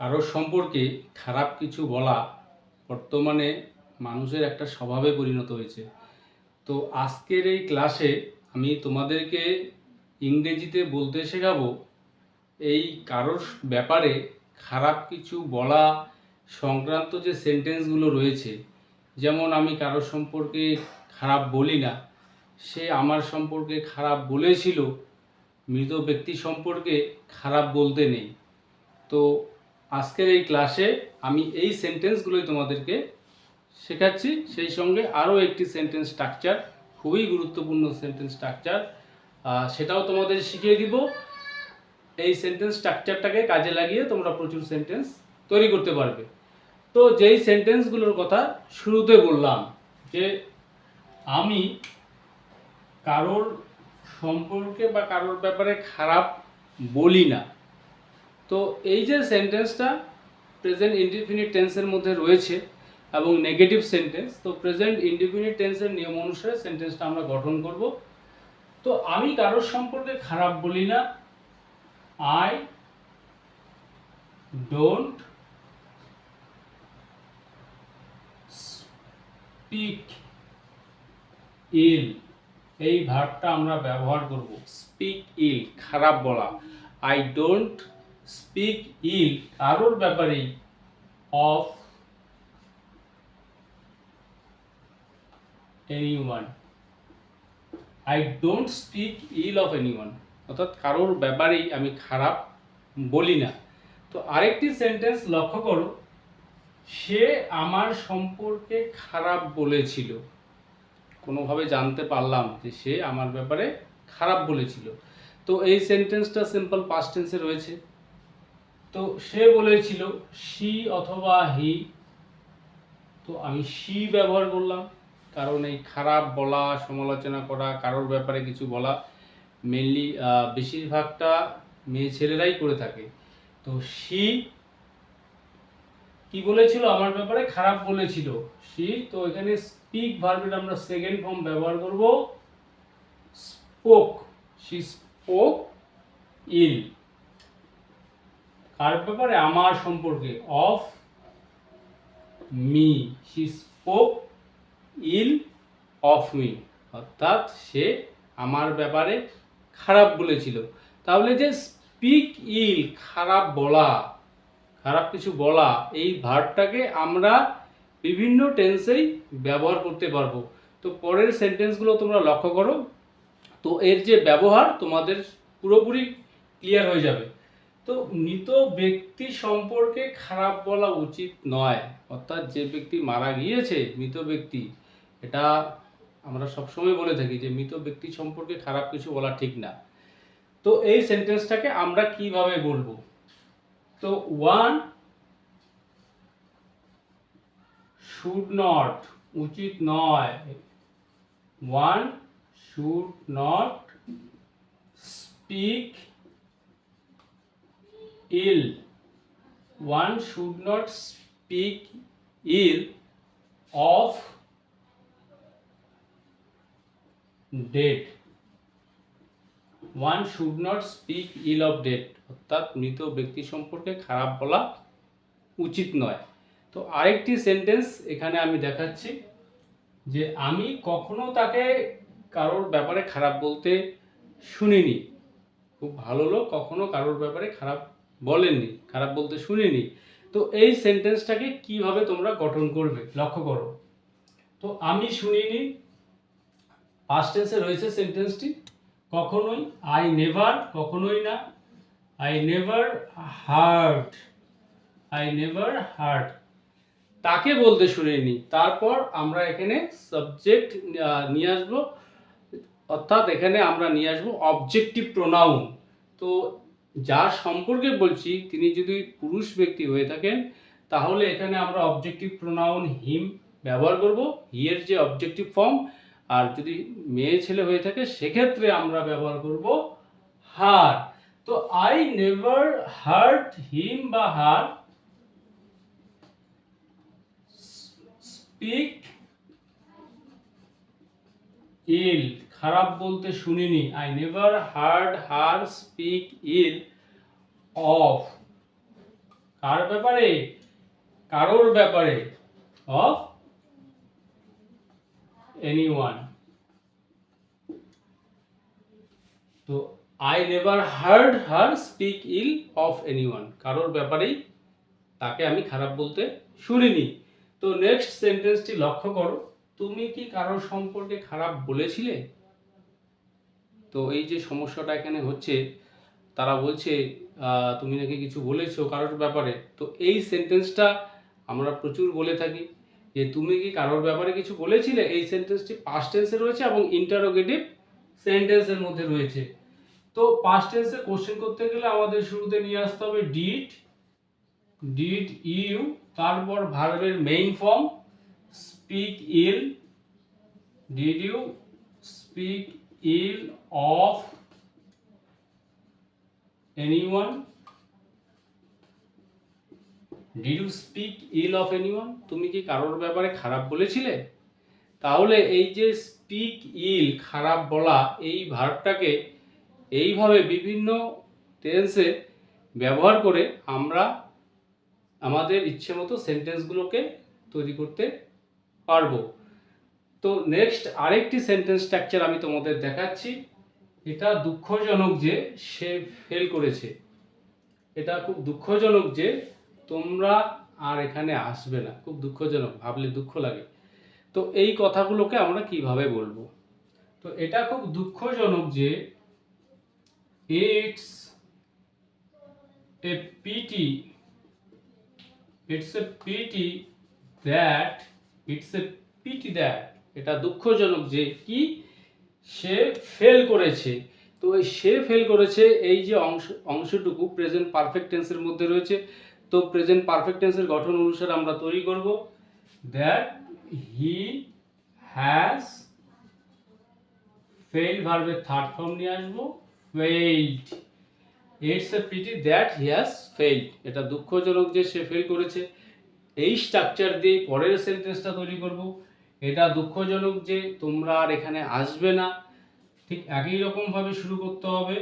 কারোর সম্পর্কে খারাপ কিছু বলা বর্তমানে মানুষের একটা স্বভাবে পরিণত হয়েছে। তো আজকের এই ক্লাসে আমি তোমাদেরকে ইংরেজিতে বলতে শেখাবো, এই কারোর ব্যাপারে খারাপ কিছু বলা সংক্রান্ত যে সেন্টেন্সগুলো রয়েছে, যেমন আমি কারোর সম্পর্কে খারাপ বলি না, সে আমার সম্পর্কে খারাপ বলেছিল, মৃত ব্যক্তি সম্পর্কে খারাপ বলতে নেই। তো আজকের এই ক্লাসে আমি এই সেন্টেন্সগুলোই তোমাদেরকে শেখাচ্ছি। সেই সঙ্গে আরও একটি সেন্টেন্স স্ট্রাকচার খুবই গুরুত্বপূর্ণ সেন্টেন্স স্ট্রাকচার সেটাও তোমাদের শিখিয়ে দিব। এই সেন্টেন্স স্ট্রাকচারটাকে কাজে লাগিয়ে তোমরা প্রচুর সেন্টেন্স তৈরি করতে পারবে। তো যেই সেন্টেন্সগুলোর কথা শুরুতে বললাম, যে আমি কারোর সম্পর্কে বা কারোর ব্যাপারে খারাপ বলি না তো এই যে সেন্টেন্সটা প্রেজেন্ট ইনডিফিনিট টেন্সের মধ্যে রয়েছে এবং নেগেটিভ সেন্টেন্স তো প্রেজেন্ট ইনডিফিনিট টেন্সের নিয়ম অনুসারে সেন্টেন্সটা আমরা গঠন করব। তো আমি কারোর সম্পর্কে খারাপ বলি না। আই ডোন্ট স্পিক ইল এই ভার্বটা আমরা ব্যবহার করব। স্পিক ইল খারাপ বলা। আই ডোন্ট স্পিক ইল কারোর ব্যাপারেই of anyone I don't speak ill of anyone অর্থাৎ কারোর ব্যাপারেই আমি খারাপ বলি না। তো আরেকটি সেন্টেন্স লক্ষ্য করো। সে আমার সম্পর্কে খারাপ বলেছিল। কোনোভাবে জানতে পারলাম যে সে আমার ব্যাপারে খারাপ বলেছিল। তো এই সেন্টেন্সটা সিম্পল পাস্ট টেন্সে রয়েছে। তো সে বলেছিল, সি অথবা হি। তো আমি সি ব্যবহার করলাম, কারণ এই খারাপ বলা, সমালোচনা করা, কারোর ব্যাপারে কিছু বলা মেনলি বেশিরভাগটা মেয়ে ছেলেরাই করে থাকে। তো সি কি বলেছিল আমার ব্যাপারে? খারাপ বলেছিল। সি, তো এখানে স্পিক ভার্বের আমরা সেকেন্ড ফর্ম ব্যবহার করব স্পোক সি স্পোক ইল কার ব্যাপারে? আমার সম্পর্কে। Of me. She spoke ill of me. অর্থাৎ সে আমার ব্যাপারে খারাপ বলেছিল। তাহলে যে স্পিক ইল, খারাপ বলা, খারাপ কিছু বলা, এই ভার্বটাকে আমরা বিভিন্ন টেন্সেই ব্যবহার করতে পারব। তো পরের সেন্টেন্সগুলো তোমরা লক্ষ্য করো। তো এর যে ব্যবহার, তোমাদের পুরোপুরি ক্লিয়ার হয়ে যাবে। তো মৃত ব্যক্তি সম্পর্কে খারাপ বলা উচিত নয়। অর্থাৎ যে ব্যক্তি মারা গিয়েছে, মৃত ব্যক্তি, এটা আমরা সবসময় বলে থাকি যে মৃত ব্যক্তি সম্পর্কে খারাপ কিছু বলা ঠিক না। তো এই সেন্টেন্সটাকে আমরা কীভাবে বলব? তো ওয়ান শুড নট উচিত নয়। One should not speak ill one should not speak ill of dead one should not speak ill of dead অর্থাৎ মৃত ব্যক্তি সম্পর্কে খারাপ বলা উচিত নয়। তো আরেকটি সেন্টেন্স এখানে আমি দেখাচ্ছি, যে আমি কখনো তাকে কারোর ব্যাপারে খারাপ বলতে শুনিনি। খুব ভালো লোক, কখনো কারোর ব্যাপারে খারাপ বলেননি, খারাপ বলতে শুনিনি। তো এই সেন্টেন্সটাকে কীভাবে তোমরা গঠন করবে? লক্ষ্য করো। তো আমি শুনিনি পাস্ট টেন্সে রয়েছে সেন্টেন্সটি কখনোই আই নেভার কখনোই না। I never heard I never heard তাকে বলতে শুনিনি। তারপর আমরা এখানে সাবজেক্ট নিয়ে আসব। অর্থাৎ এখানে আমরা নিয়ে আসব অবজেক্টিভ প্রোনাউন তো যার সম্পর্কে বলছি, তিনি যদি পুরুষ ব্যক্তি হয়ে থাকেন, তাহলে এখানে আমরা অবজেক্টিভ প্রোনাউন হিম ব্যবহার করব। হিয়ের যে অবজেক্টিভ ফর্ম আর যদি মেয়ে ছেলে হয়ে থাকে, সেক্ষেত্রে আমরা ব্যবহার করব হার তো আই নেভার হার্ট হিম বা হার স্পিক ইল, খারাপ বলতে শুনিনি। I never heard her speak ill of কার ব্যাপারে? কারোর ব্যাপারে? অফ এনিওয়ান তো I never heard her speak ill of anyone কারোর ব্যাপারেই তাকে আমি খারাপ বলতে শুনিনি। তো নেক্সট সেন্টেন্সটি লক্ষ্য করো। তুমি কি কারোর সম্পর্কে খারাপ বলেছিলে? তো এই যে সমস্যাটা এখানে হচ্ছে, তারা বলছে তুমি নাকি কিছু বলেছ কারোর ব্যাপারে? তো এই সেন্টেন্সটা আমরা প্রচুর বলে থাকি যে তুমি কি কারোর ব্যাপারে কিছু বলেছিলে? এই সেন্টেন্সটি পাস্ট টেন্সে রয়েছে এবং ইন্টারোগেটিভ সেন্টেন্সের মধ্যে রয়েছে। তো পাস্ট টেন্সে কোশ্চেন করতে গেলে আমাদের শুরুতে নিয়ে আসতে হবে ডিড ডিড ইউ তারপর ভার্বের main form speak ill did you speak ill of anyone did you speak ill of anyone তুমি কি কারোর ব্যাপারে খারাপ বলেছিলে? তাহলে এই যে স্পিক ইল খারাপ বলা, এই ভার্বটাকে এইভাবে বিভিন্ন টেন্সে ব্যবহার করে আমরা আমাদের ইচ্ছে মতো সেন্টেন্সগুলোকে তৈরি করতে পারব। তো নেক্সট আরেকটি সেন্টেন্স স্ট্রাকচার আমি তোমাদের দেখাচ্ছি। এটা দুঃখজনক যে সে ফেল করেছে। এটা খুব দুঃখজনক যে তোমরা আর এখানে আসবে না। খুব দুঃখজনক, ভাবলে দুঃখ লাগে। তো এই কথাগুলোকে আমরা কীভাবে বলব? তো এটা খুব দুঃখজনক যে it's a pity it's a pity that it's a pity that এটা দুঃখজনক যে কি সে ফেল করেছে। তো এই সে ফেল করেছে, এই যে অংশ, অংশটুকু প্রেজেন্ট পারফেক্ট টেন্সের মধ্যে রয়েছে। তো প্রেজেন্ট পারফেক্ট টেন্সের গঠন অনুসারে আমরা তৈরি করব দ্যাট হি হ্যাজ ফেইল ভার্বের থার্ড ফর্ম নিয়ে আসব। Failed it's a pity that he has failed এটা দুঃখজনক যে সে ফেল করেছে। এই স্ট্রাকচার দিয়ে পরের সেন্টেন্সটা তৈরি করব। এটা দুঃখজনক যে তোমরা আর এখানে আসবে না। ঠিক একই রকম ভাবে শুরু করতে হবে।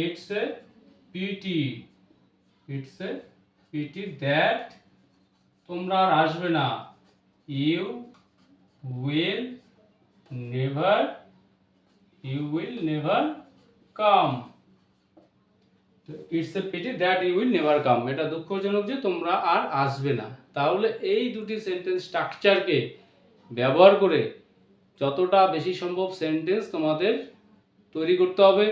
It's a pity it's a pity that তোমরা আর আসবে না। You will never you will never come it's a pity that you will never come এটা দুঃখজনক যে তোমরা আর আসবে না। তাহলে এই দুটি সেন্টেন্স স্ট্রাকচারকে ব্যবহার করে যতটা বেশি সম্ভব সেন্টেন্স তোমাদের তৈরি করতে হবে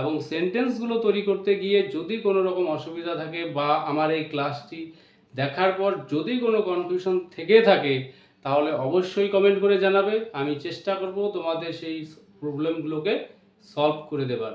এবং সেন্টেন্সগুলো তৈরি করতে গিয়ে যদি কোনো রকম অসুবিধা থাকে বা আমার এই ক্লাসটি দেখার পর যদি কোনো কনফিউশন থেকে থাকে, তাহলে অবশ্যই কমেন্ট করে জানাবে। আমি চেষ্টা করব তোমাদের সেই প্রবলেমগুলোকে সলভ করে দেবার।